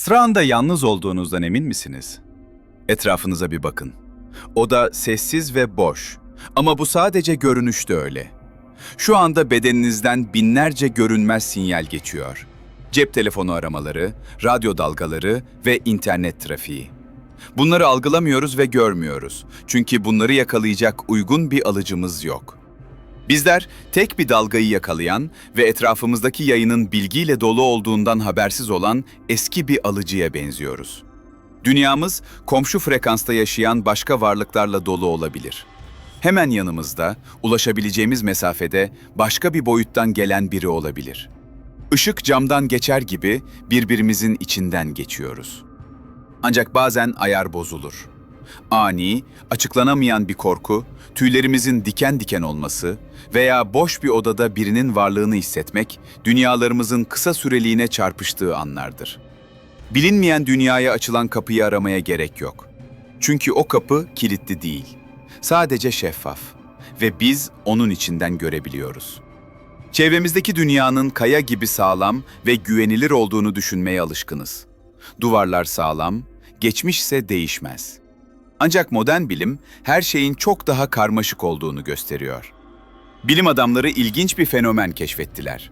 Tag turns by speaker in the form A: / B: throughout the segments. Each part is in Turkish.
A: Strand'da yalnız olduğunuzdan emin misiniz? Etrafınıza bir bakın. Oda sessiz ve boş. Ama bu sadece görünüşte öyle. Şu anda bedeninizden binlerce görünmez sinyal geçiyor. Cep telefonu aramaları, radyo dalgaları ve internet trafiği. Bunları algılamıyoruz ve görmüyoruz. Çünkü bunları yakalayacak uygun bir alıcımız yok. Bizler tek bir dalgayı yakalayan ve etrafımızdaki yayının bilgiyle dolu olduğundan habersiz olan eski bir alıcıya benziyoruz. Dünyamız komşu frekansta yaşayan başka varlıklarla dolu olabilir. Hemen yanımızda, ulaşabileceğimiz mesafede başka bir boyuttan gelen biri olabilir. Işık camdan geçer gibi birbirimizin içinden geçiyoruz. Ancak bazen ayar bozulur. Ani, açıklanamayan bir korku, tüylerimizin diken diken olması veya boş bir odada birinin varlığını hissetmek, dünyalarımızın kısa süreliğine çarpıştığı anlardır. Bilinmeyen dünyaya açılan kapıyı aramaya gerek yok. Çünkü o kapı kilitli değil. Sadece şeffaf ve biz onun içinden görebiliyoruz. Çevremizdeki dünyanın kaya gibi sağlam ve güvenilir olduğunu düşünmeye alışkınız. Duvarlar sağlam, geçmişse değişmez. Ancak modern bilim her şeyin çok daha karmaşık olduğunu gösteriyor. Bilim adamları ilginç bir fenomen keşfettiler.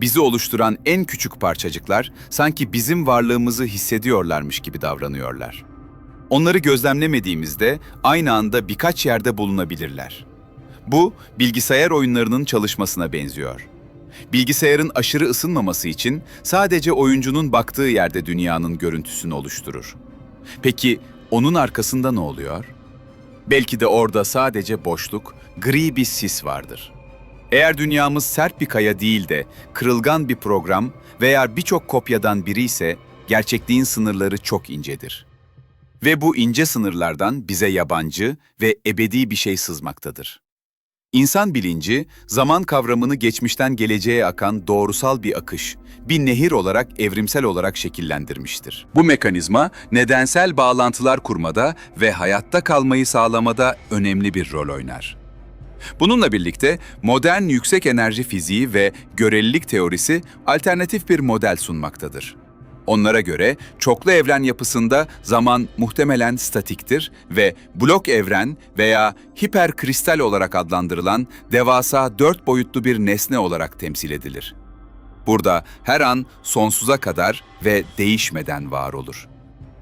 A: Bizi oluşturan en küçük parçacıklar sanki bizim varlığımızı hissediyorlarmış gibi davranıyorlar. Onları gözlemlemediğimizde aynı anda birkaç yerde bulunabilirler. Bu bilgisayar oyunlarının çalışmasına benziyor. Bilgisayarın aşırı ısınmaması için sadece oyuncunun baktığı yerde dünyanın görüntüsünü oluşturur. Peki onun arkasında ne oluyor? Belki de orada sadece boşluk, gri bir sis vardır. Eğer dünyamız sert bir kaya değil de kırılgan bir program veya birçok kopyadan biri ise gerçekliğin sınırları çok incedir. Ve bu ince sınırlardan bize yabancı ve ebedi bir şey sızmaktadır. İnsan bilinci, zaman kavramını geçmişten geleceğe akan doğrusal bir akış, bir nehir olarak evrimsel olarak şekillendirmiştir. Bu mekanizma nedensel bağlantılar kurmada ve hayatta kalmayı sağlamada önemli bir rol oynar. Bununla birlikte modern yüksek enerji fiziği ve görelilik teorisi alternatif bir model sunmaktadır. Onlara göre çoklu evren yapısında zaman muhtemelen statiktir ve blok evren veya hiperkristal olarak adlandırılan devasa dört boyutlu bir nesne olarak temsil edilir. Burada her an sonsuza kadar ve değişmeden var olur.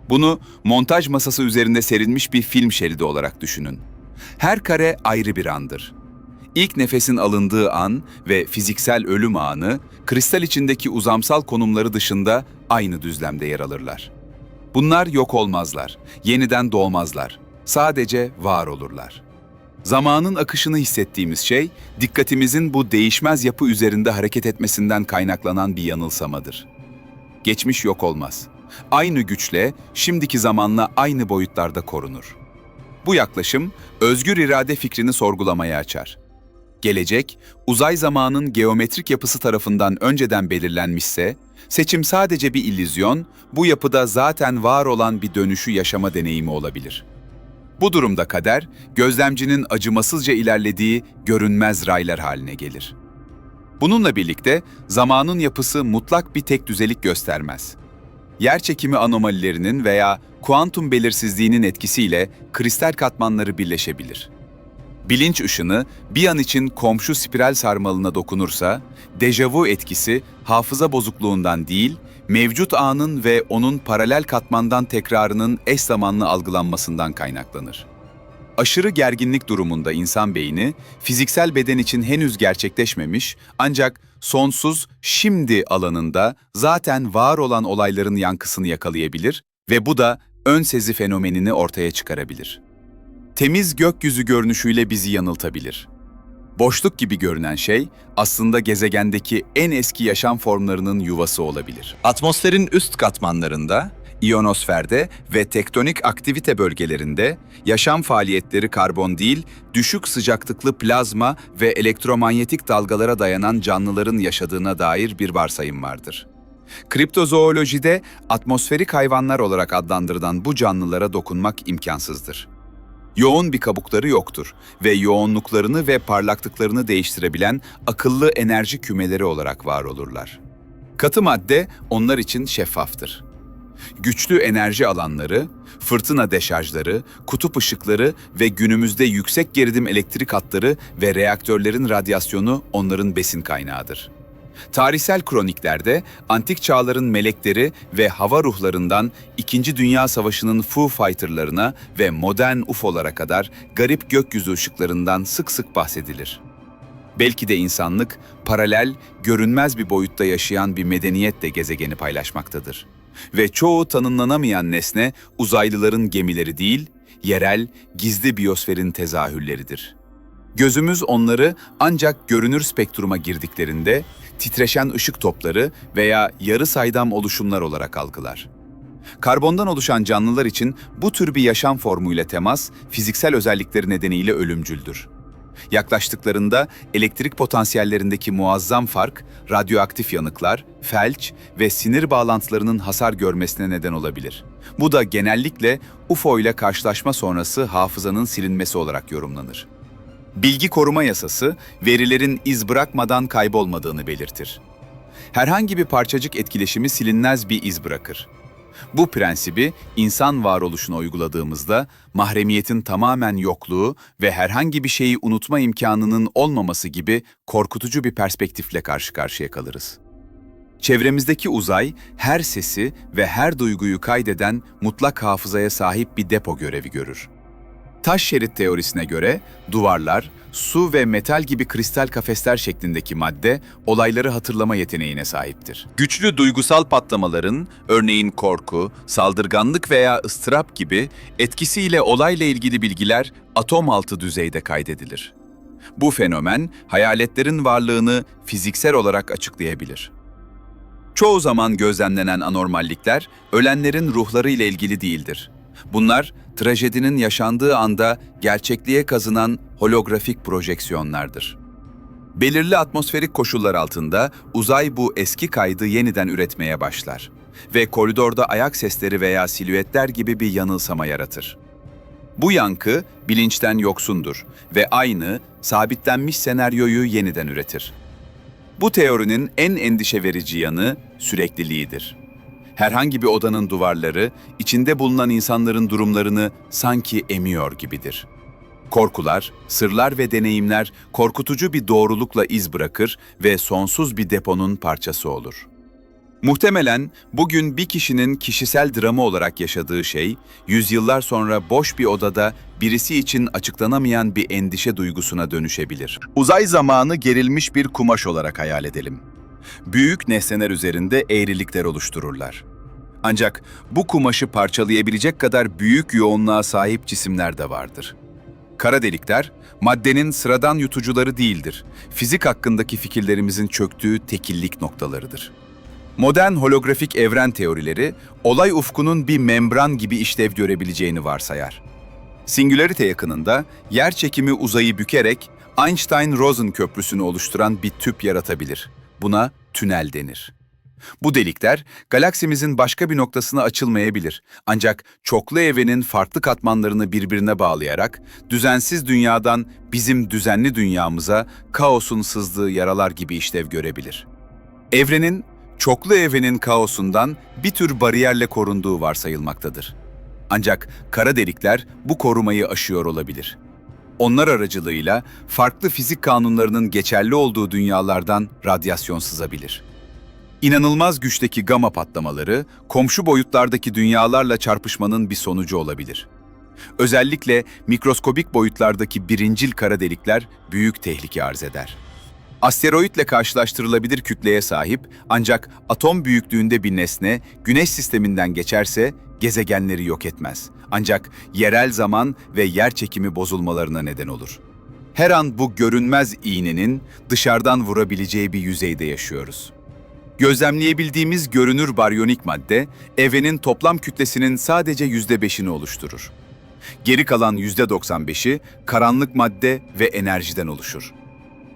A: Bunu montaj masası üzerinde serilmiş bir film şeridi olarak düşünün. Her kare ayrı bir andır. İlk nefesin alındığı an ve fiziksel ölüm anı, kristal içindeki uzamsal konumları dışında aynı düzlemde yer alırlar. Bunlar yok olmazlar, yeniden doğmazlar. Sadece var olurlar. Zamanın akışını hissettiğimiz şey, dikkatimizin bu değişmez yapı üzerinde hareket etmesinden kaynaklanan bir yanılsamadır. Geçmiş yok olmaz. Aynı güçle, şimdiki zamanla aynı boyutlarda korunur. Bu yaklaşım, özgür irade fikrini sorgulamaya açar. Gelecek, uzay zamanın geometrik yapısı tarafından önceden belirlenmişse, seçim sadece bir illüzyon, bu yapıda zaten var olan bir dönüşü yaşama deneyimi olabilir. Bu durumda kader, gözlemcinin acımasızca ilerlediği görünmez raylar haline gelir. Bununla birlikte zamanın yapısı mutlak bir tek düzelik göstermez. Yer çekimi anomalilerinin veya kuantum belirsizliğinin etkisiyle kristal katmanları birleşebilir. Bilinç ışını bir an için komşu spiral sarmalına dokunursa, dejavu etkisi hafıza bozukluğundan değil, mevcut anın ve onun paralel katmandan tekrarının eş zamanlı algılanmasından kaynaklanır. Aşırı gerginlik durumunda insan beyni, fiziksel beden için henüz gerçekleşmemiş ancak sonsuz şimdi alanında zaten var olan olayların yankısını yakalayabilir ve bu da ön sezi fenomenini ortaya çıkarabilir. Temiz gökyüzü görünüşüyle bizi yanıltabilir. Boşluk gibi görünen şey aslında gezegendeki en eski yaşam formlarının yuvası olabilir. Atmosferin üst katmanlarında, iyonosferde ve tektonik aktivite bölgelerinde yaşam faaliyetleri karbon değil, düşük sıcaklıklı plazma ve elektromanyetik dalgalara dayanan canlıların yaşadığına dair bir varsayım vardır. Kriptozoolojide atmosferik hayvanlar olarak adlandırılan bu canlılara dokunmak imkansızdır. Yoğun bir kabukları yoktur ve yoğunluklarını ve parlaklıklarını değiştirebilen akıllı enerji kümeleri olarak var olurlar. Katı madde onlar için şeffaftır. Güçlü enerji alanları, fırtına deşarjları, kutup ışıkları ve günümüzde yüksek gerilim elektrik hatları ve reaktörlerin radyasyonu onların besin kaynağıdır. Tarihsel kroniklerde antik çağların melekleri ve hava ruhlarından İkinci Dünya Savaşı'nın Foo Fighter'larına ve modern UFO'lara kadar garip gökyüzü ışıklarından sık sık bahsedilir. Belki de insanlık paralel, görünmez bir boyutta yaşayan bir medeniyetle gezegeni paylaşmaktadır. Ve çoğu tanımlanamayan nesne uzaylıların gemileri değil, yerel, gizli biyosferin tezahürleridir. Gözümüz onları ancak görünür spektruma girdiklerinde titreşen ışık topları veya yarı saydam oluşumlar olarak algılar. Karbondan oluşan canlılar için bu tür bir yaşam formuyla temas, fiziksel özellikleri nedeniyle ölümcüldür. Yaklaştıklarında elektrik potansiyellerindeki muazzam fark, radyoaktif yanıklar, felç ve sinir bağlantılarının hasar görmesine neden olabilir. Bu da genellikle UFO ile karşılaşma sonrası hafızanın silinmesi olarak yorumlanır. Bilgi koruma yasası, verilerin iz bırakmadan kaybolmadığını belirtir. Herhangi bir parçacık etkileşimi silinmez bir iz bırakır. Bu prensibi insan varoluşuna uyguladığımızda mahremiyetin tamamen yokluğu ve herhangi bir şeyi unutma imkanının olmaması gibi korkutucu bir perspektifle karşı karşıya kalırız. Çevremizdeki uzay her sesi ve her duyguyu kaydeden mutlak hafızaya sahip bir depo görevi görür. Taş şerit teorisine göre duvarlar, su ve metal gibi kristal kafesler şeklindeki madde olayları hatırlama yeteneğine sahiptir. Güçlü duygusal patlamaların, örneğin korku, saldırganlık veya ıstırap gibi etkisiyle olayla ilgili bilgiler atom altı düzeyde kaydedilir. Bu fenomen hayaletlerin varlığını fiziksel olarak açıklayabilir. Çoğu zaman gözlemlenen anormallikler ölenlerin ruhları ile ilgili değildir. Bunlar trajedinin yaşandığı anda gerçekliğe kazınan holografik projeksiyonlardır. Belirli atmosferik koşullar altında uzay bu eski kaydı yeniden üretmeye başlar ve koridorda ayak sesleri veya silüetler gibi bir yanılsama yaratır. Bu yankı bilinçten yoksundur ve aynı, sabitlenmiş senaryoyu yeniden üretir. Bu teorinin en endişe verici yanı sürekliliğidir. Herhangi bir odanın duvarları, içinde bulunan insanların durumlarını sanki emiyor gibidir. Korkular, sırlar ve deneyimler korkutucu bir doğrulukla iz bırakır ve sonsuz bir deponun parçası olur. Muhtemelen bugün bir kişinin kişisel dramı olarak yaşadığı şey, yüzyıllar sonra boş bir odada birisi için açıklanamayan bir endişe duygusuna dönüşebilir. Uzay zamanı gerilmiş bir kumaş olarak hayal edelim. Büyük nesneler üzerinde eğrilikler oluştururlar. Ancak bu kumaşı parçalayabilecek kadar büyük yoğunluğa sahip cisimler de vardır. Kara delikler, maddenin sıradan yutucuları değildir. Fizik hakkındaki fikirlerimizin çöktüğü tekillik noktalarıdır. Modern holografik evren teorileri, olay ufkunun bir membran gibi işlev görebileceğini varsayar. Singülarite yakınında, yer çekimi uzayı bükerek Einstein-Rosen köprüsünü oluşturan bir tüp yaratabilir. Buna tünel denir. Bu delikler galaksimizin başka bir noktasına açılmayabilir. Ancak çoklu evrenin farklı katmanlarını birbirine bağlayarak düzensiz dünyadan bizim düzenli dünyamıza kaosun sızdığı yaralar gibi işlev görebilir. Evrenin çoklu evrenin kaosundan bir tür bariyerle korunduğu varsayılmaktadır. Ancak kara delikler bu korumayı aşıyor olabilir. Onlar aracılığıyla farklı fizik kanunlarının geçerli olduğu dünyalardan radyasyon sızabilir. İnanılmaz güçteki gama patlamaları, komşu boyutlardaki dünyalarla çarpışmanın bir sonucu olabilir. Özellikle mikroskobik boyutlardaki birincil kara delikler büyük tehlike arz eder. Asteroidle karşılaştırılabilir kütleye sahip ancak atom büyüklüğünde bir nesne güneş sisteminden geçerse gezegenleri yok etmez. Ancak yerel zaman ve yer çekimi bozulmalarına neden olur. Her an bu görünmez iğnenin dışarıdan vurabileceği bir yüzeyde yaşıyoruz. Gözlemleyebildiğimiz görünür baryonik madde, evrenin toplam kütlesinin sadece yüzde beşini oluşturur. Geri kalan yüzde 95'i karanlık madde ve enerjiden oluşur.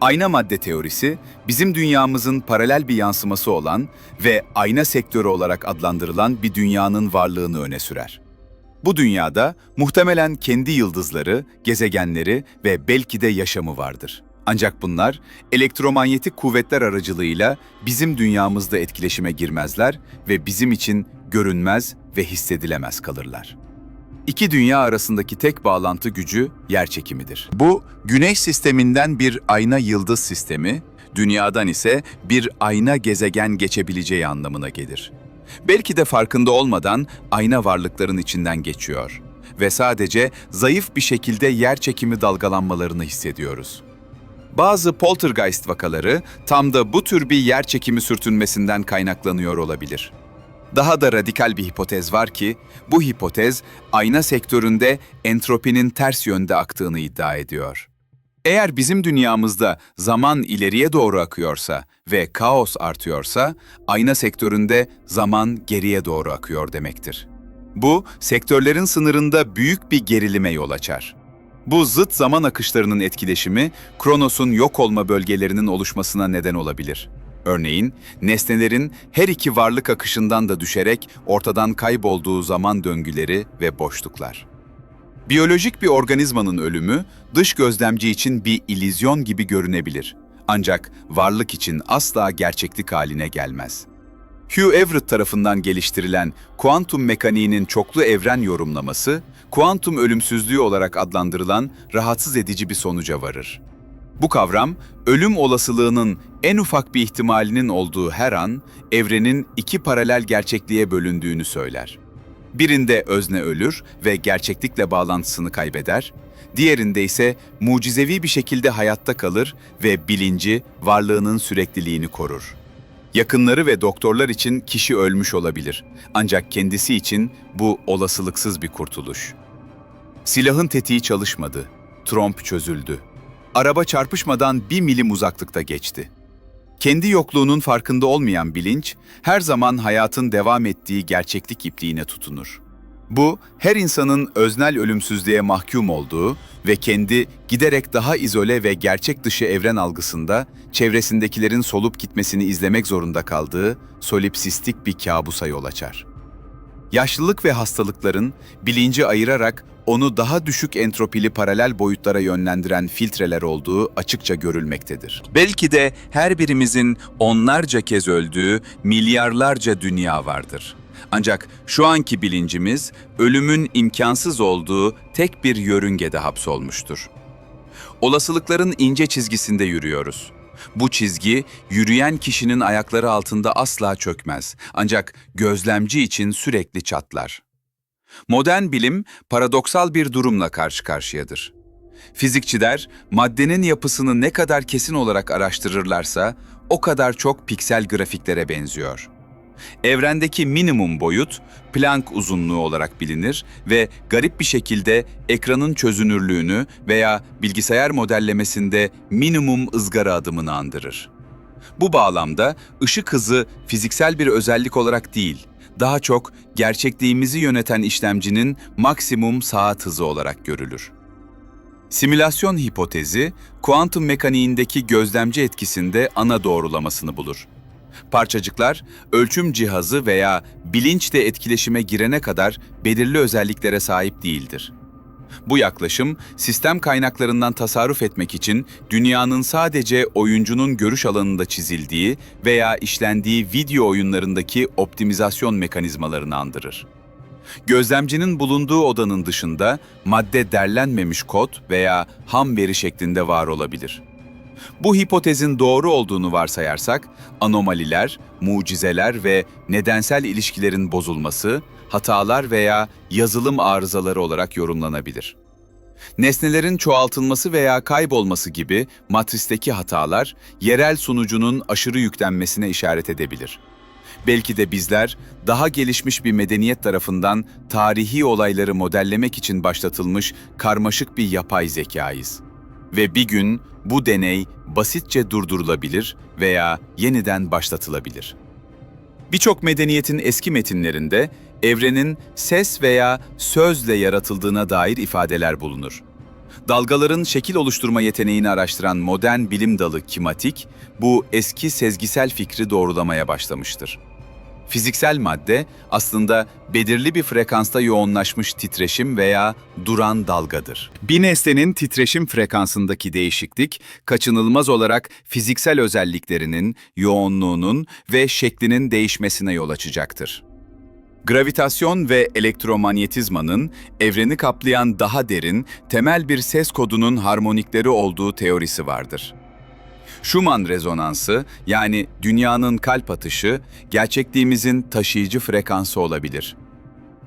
A: Ayna madde teorisi, bizim dünyamızın paralel bir yansıması olan ve ayna sektörü olarak adlandırılan bir dünyanın varlığını öne sürer. Bu dünyada muhtemelen kendi yıldızları, gezegenleri ve belki de yaşamı vardır. Ancak bunlar elektromanyetik kuvvetler aracılığıyla bizim dünyamızda etkileşime girmezler ve bizim için görünmez ve hissedilemez kalırlar. İki dünya arasındaki tek bağlantı gücü yer çekimidir. Bu, Güneş sisteminden bir ayna yıldız sistemi, dünyadan ise bir ayna gezegen geçebileceği anlamına gelir. Belki de farkında olmadan ayna varlıkların içinden geçiyor ve sadece zayıf bir şekilde yer çekimi dalgalanmalarını hissediyoruz. Bazı poltergeist vakaları tam da bu tür bir yer çekimi sürtünmesinden kaynaklanıyor olabilir. Daha da radikal bir hipotez var ki, bu hipotez ayna sektöründe entropinin ters yönde aktığını iddia ediyor. Eğer bizim dünyamızda zaman ileriye doğru akıyorsa ve kaos artıyorsa, ayna sektöründe zaman geriye doğru akıyor demektir. Bu, sektörlerin sınırında büyük bir gerilime yol açar. Bu zıt zaman akışlarının etkileşimi, Kronos'un yok olma bölgelerinin oluşmasına neden olabilir. Örneğin, nesnelerin her iki varlık akışından da düşerek ortadan kaybolduğu zaman döngüleri ve boşluklar. Biyolojik bir organizmanın ölümü, dış gözlemci için bir ilizyon gibi görünebilir. Ancak varlık için asla gerçeklik haline gelmez. Hugh Everett tarafından geliştirilen kuantum mekaniğinin çoklu evren yorumlaması, kuantum ölümsüzlüğü olarak adlandırılan rahatsız edici bir sonuca varır. Bu kavram, ölüm olasılığının en ufak bir ihtimalinin olduğu her an, evrenin iki paralel gerçekliğe bölündüğünü söyler. Birinde özne ölür ve gerçeklikle bağlantısını kaybeder, diğerinde ise mucizevi bir şekilde hayatta kalır ve bilinci, varlığının sürekliliğini korur. Yakınları ve doktorlar için kişi ölmüş olabilir. Ancak kendisi için bu olasılıksız bir kurtuluş. Silahın tetiği çalışmadı. Tromp çözüldü. Araba çarpışmadan bir milim uzaklıkta geçti. Kendi yokluğunun farkında olmayan bilinç, her zaman hayatın devam ettiği gerçeklik ipliğine tutunur. Bu, her insanın öznel ölümsüzlüğe mahkum olduğu ve kendi giderek daha izole ve gerçek dışı evren algısında çevresindekilerin solup gitmesini izlemek zorunda kaldığı solipsistik bir kabusa yol açar. Yaşlılık ve hastalıkların bilinci ayırarak onu daha düşük entropili paralel boyutlara yönlendiren filtreler olduğu açıkça görülmektedir. Belki de her birimizin onlarca kez öldüğü milyarlarca dünya vardır. Ancak şu anki bilincimiz ölümün imkansız olduğu tek bir yörüngede hapsolmuştur. Olasılıkların ince çizgisinde yürüyoruz. Bu çizgi yürüyen kişinin ayakları altında asla çökmez. Ancak gözlemci için sürekli çatlar. Modern bilim paradoksal bir durumla karşı karşıyadır. Fizikçiler maddenin yapısını ne kadar kesin olarak araştırırlarsa o kadar çok piksel grafiklere benziyor. Evrendeki minimum boyut Planck uzunluğu olarak bilinir ve garip bir şekilde ekranın çözünürlüğünü veya bilgisayar modellemesinde minimum ızgara adımını andırır. Bu bağlamda ışık hızı fiziksel bir özellik olarak değil, daha çok gerçekliğimizi yöneten işlemcinin maksimum saat hızı olarak görülür. Simülasyon hipotezi, kuantum mekaniğindeki gözlemci etkisinde ana doğrulamasını bulur. Parçacıklar, ölçüm cihazı veya bilinçle etkileşime girene kadar belirli özelliklere sahip değildir. Bu yaklaşım, sistem kaynaklarından tasarruf etmek için dünyanın sadece oyuncunun görüş alanında çizildiği veya işlendiği video oyunlarındaki optimizasyon mekanizmalarını andırır. Gözlemcinin bulunduğu odanın dışında madde derlenmemiş kod veya ham veri şeklinde var olabilir. Bu hipotezin doğru olduğunu varsayarsak, anomaliler, mucizeler ve nedensel ilişkilerin bozulması, hatalar veya yazılım arızaları olarak yorumlanabilir. Nesnelerin çoğaltılması veya kaybolması gibi matristeki hatalar, yerel sunucunun aşırı yüklenmesine işaret edebilir. Belki de bizler daha gelişmiş bir medeniyet tarafından tarihi olayları modellemek için başlatılmış karmaşık bir yapay zekayız. Ve bir gün bu deney basitçe durdurulabilir veya yeniden başlatılabilir. Birçok medeniyetin eski metinlerinde evrenin ses veya sözle yaratıldığına dair ifadeler bulunur. Dalgaların şekil oluşturma yeteneğini araştıran modern bilim dalı kimatik, bu eski sezgisel fikri doğrulamaya başlamıştır. Fiziksel madde aslında belirli bir frekansta yoğunlaşmış titreşim veya duran dalgadır. Bir nesnenin titreşim frekansındaki değişiklik kaçınılmaz olarak fiziksel özelliklerinin, yoğunluğunun ve şeklinin değişmesine yol açacaktır. Gravitasyon ve elektromanyetizmanın evreni kaplayan daha derin, temel bir ses kodunun harmonikleri olduğu teorisi vardır. Schumann rezonansı yani dünyanın kalp atışı gerçekliğimizin taşıyıcı frekansı olabilir.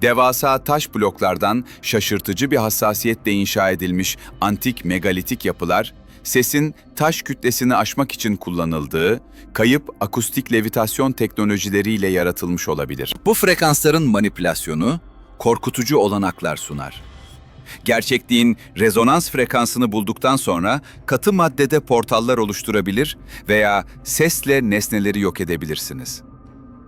A: Devasa taş bloklardan şaşırtıcı bir hassasiyetle inşa edilmiş antik megalitik yapılar, sesin taş kütlesini aşmak için kullanıldığı, kayıp akustik levitasyon teknolojileriyle yaratılmış olabilir. Bu frekansların manipülasyonu korkutucu olanaklar sunar. Gerçekliğin rezonans frekansını bulduktan sonra katı maddede portallar oluşturabilir veya sesle nesneleri yok edebilirsiniz.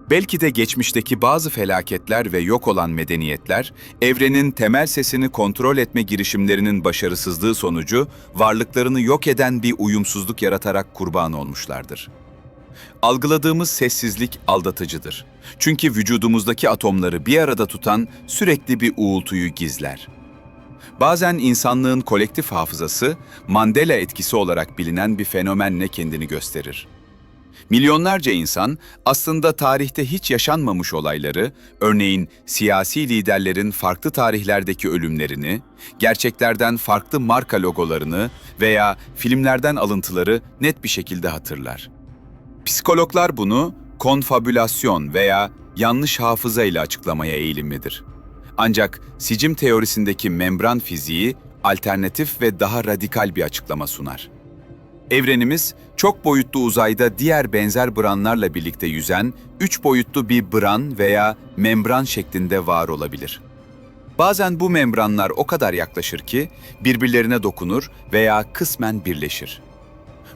A: Belki de geçmişteki bazı felaketler ve yok olan medeniyetler, evrenin temel sesini kontrol etme girişimlerinin başarısızlığı sonucu varlıklarını yok eden bir uyumsuzluk yaratarak kurban olmuşlardır. Algıladığımız sessizlik aldatıcıdır. Çünkü vücudumuzdaki atomları bir arada tutan sürekli bir uğultuyu gizler. Bazen insanlığın kolektif hafızası, Mandela etkisi olarak bilinen bir fenomenle kendini gösterir. Milyonlarca insan aslında tarihte hiç yaşanmamış olayları, örneğin siyasi liderlerin farklı tarihlerdeki ölümlerini, gerçeklerden farklı marka logolarını veya filmlerden alıntıları net bir şekilde hatırlar. Psikologlar bunu konfabülasyon veya yanlış hafıza ile açıklamaya eğilimlidir. Ancak sicim teorisindeki membran fiziği alternatif ve daha radikal bir açıklama sunar. Evrenimiz çok boyutlu uzayda diğer benzer branlarla birlikte yüzen üç boyutlu bir bran veya membran şeklinde var olabilir. Bazen bu membranlar o kadar yaklaşır ki birbirlerine dokunur veya kısmen birleşir.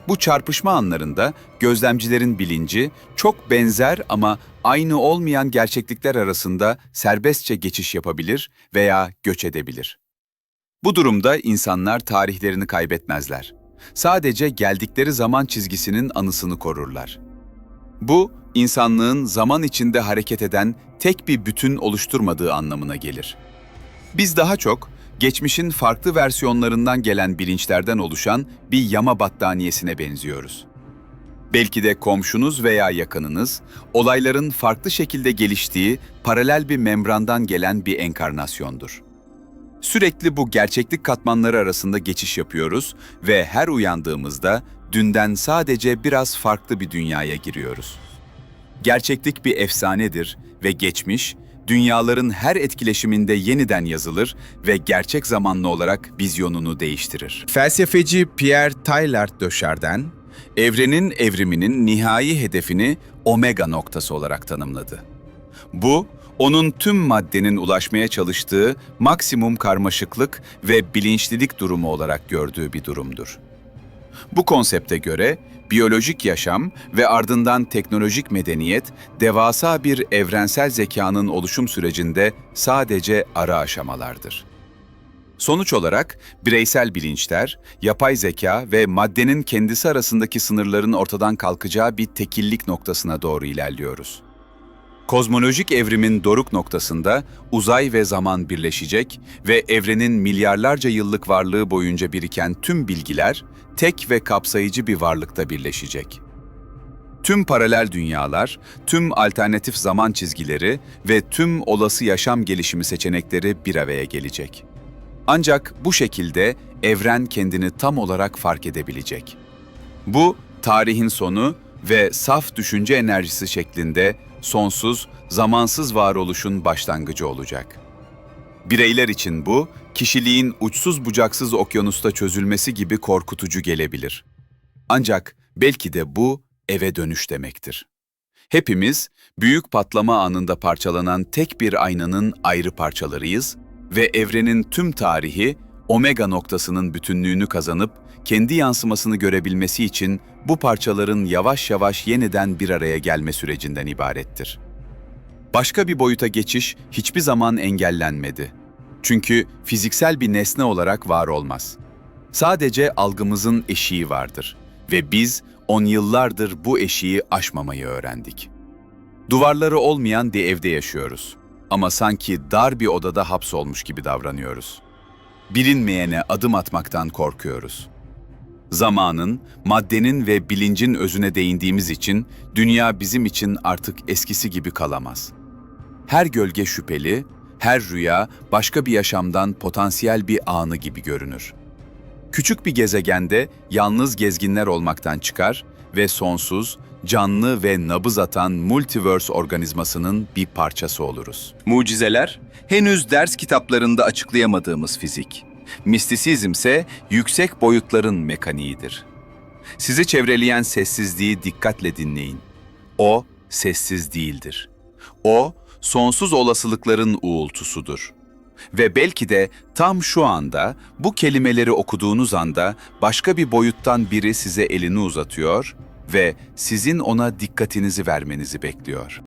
A: Bu çarpışma anlarında gözlemcilerin bilinci çok benzer ama aynı olmayan gerçeklikler arasında serbestçe geçiş yapabilir veya göç edebilir. Bu durumda insanlar tarihlerini kaybetmezler. Sadece geldikleri zaman çizgisinin anısını korurlar. Bu, insanlığın zaman içinde hareket eden tek bir bütün oluşturmadığı anlamına gelir. Biz daha çok geçmişin farklı versiyonlarından gelen bilinçlerden oluşan bir yama battaniyesine benziyoruz. Belki de komşunuz veya yakınınız, olayların farklı şekilde geliştiği paralel bir membrandan gelen bir enkarnasyondur. Sürekli bu gerçeklik katmanları arasında geçiş yapıyoruz ve her uyandığımızda dünden sadece biraz farklı bir dünyaya giriyoruz. Gerçeklik bir efsanedir ve geçmiş, dünyaların her etkileşiminde yeniden yazılır ve gerçek zamanlı olarak vizyonunu değiştirir. Felsefeci Pierre Teilhard de Chardin, evrenin evriminin nihai hedefini omega noktası olarak tanımladı. Bu, onun tüm maddenin ulaşmaya çalıştığı maksimum karmaşıklık ve bilinçlilik durumu olarak gördüğü bir durumdur. Bu konsepte göre biyolojik yaşam ve ardından teknolojik medeniyet devasa bir evrensel zekanın oluşum sürecinde sadece ara aşamalardır. Sonuç olarak bireysel bilinçler, yapay zeka ve maddenin kendisi arasındaki sınırların ortadan kalkacağı bir tekillik noktasına doğru ilerliyoruz. Kozmolojik evrimin doruk noktasında uzay ve zaman birleşecek ve evrenin milyarlarca yıllık varlığı boyunca biriken tüm bilgiler tek ve kapsayıcı bir varlıkta birleşecek. Tüm paralel dünyalar, tüm alternatif zaman çizgileri ve tüm olası yaşam gelişimi seçenekleri bir araya gelecek. Ancak bu şekilde evren kendini tam olarak fark edebilecek. Bu, tarihin sonu ve saf düşünce enerjisi şeklinde sonsuz, zamansız varoluşun başlangıcı olacak. Bireyler için bu, kişiliğin uçsuz bucaksız okyanusta çözülmesi gibi korkutucu gelebilir. Ancak belki de bu eve dönüş demektir. Hepimiz büyük patlama anında parçalanan tek bir aynanın ayrı parçalarıyız ve evrenin tüm tarihi omega noktasının bütünlüğünü kazanıp kendi yansımasını görebilmesi için bu parçaların yavaş yavaş yeniden bir araya gelme sürecinden ibarettir. Başka bir boyuta geçiş hiçbir zaman engellenmedi. Çünkü fiziksel bir nesne olarak var olmaz. Sadece algımızın eşiği vardır ve biz on yıllardır bu eşiği aşmamayı öğrendik. Duvarları olmayan bir evde yaşıyoruz ama sanki dar bir odada hapsolmuş gibi davranıyoruz. Bilinmeyene adım atmaktan korkuyoruz. Zamanın, maddenin ve bilincin özüne değindiğimiz için dünya bizim için artık eskisi gibi kalamaz. Her gölge şüpheli, her rüya başka bir yaşamdan potansiyel bir anı gibi görünür. Küçük bir gezegende yalnız gezginler olmaktan çıkar ve sonsuz, canlı ve nabız atan multiverse organizmasının bir parçası oluruz.
B: Mucizeler, henüz ders kitaplarında açıklayamadığımız fizik. Mistisizm ise yüksek boyutların mekaniğidir. Sizi çevreleyen sessizliği dikkatle dinleyin. O sessiz değildir. O sonsuz olasılıkların uğultusudur. Ve belki de tam şu anda bu kelimeleri okuduğunuz anda başka bir boyuttan biri size elini uzatıyor ve sizin ona dikkatinizi vermenizi bekliyor.